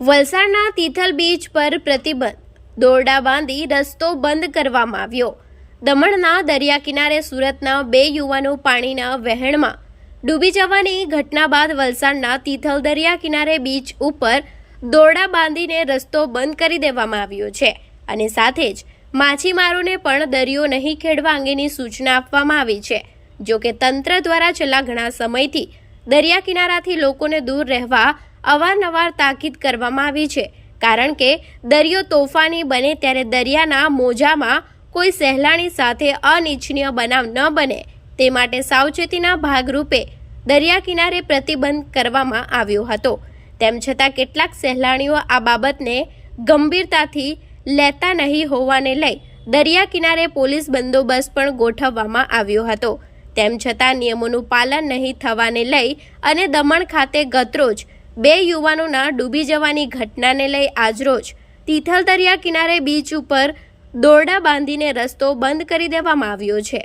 વલસાડના તિથલ બીચ પર પ્રતિબંધ. દોરડા બાંધી રસ્તો બંધ કરવામાં આવ્યો. દમણના દરિયા કિનારે સુરતના બે યુવાનો પાણીના વહેણમાં ડૂબી જવાની ઘટના બાદ વલસાડના તિથલ દરિયા કિનારે બીચ ઉપર દોરડા બાંધીને રસ્તો બંધ કરી દેવામાં આવ્યો છે અને સાથે જ માછીમારોને પણ દરિયો નહીં ખેડવા અંગેની સૂચના આપવામાં આવી છે. જો કે તંત્ર દ્વારા છેલ્લા ઘણા સમયથી દરિયા કિનારાથી લોકોને દૂર રહેવા અવારનવાર તાકીદ કરવામાં આવી છે. કારણ કે દરિયો તોફાની બને ત્યારે દરિયાના મોજામાં કોઈ સહેલાણી સાથે અનિચ્છનીય બનાવ ન બને. તે માટે સાવચેતીના ભાગરૂપે દરિયા કિનારે પ્રતિબંધ કરવામાં આવ્યો હતો. તેમ છતાં કેટલાક સહેલાણીઓ આ બાબતને ગંભીરતાથી લેતા નહીં હોવાને લઈ દરિયા કિનારે પોલીસ બંદોબસ્ત પણ ગોઠવવામાં આવ્યો હતો. તેમ છતાં નિયમોનું પાલન નહીં થવાને લઈ અને દમણ ખાતે ગતરોજ બે યુવાનોના ડૂબી જવાની ઘટનાને લઈ આજરોજ તિથલ દરિયા કિનારે બીચ ઉપર દોરડા બાંધીને રસ્તો બંધ કરી દેવામાં આવ્યો છે.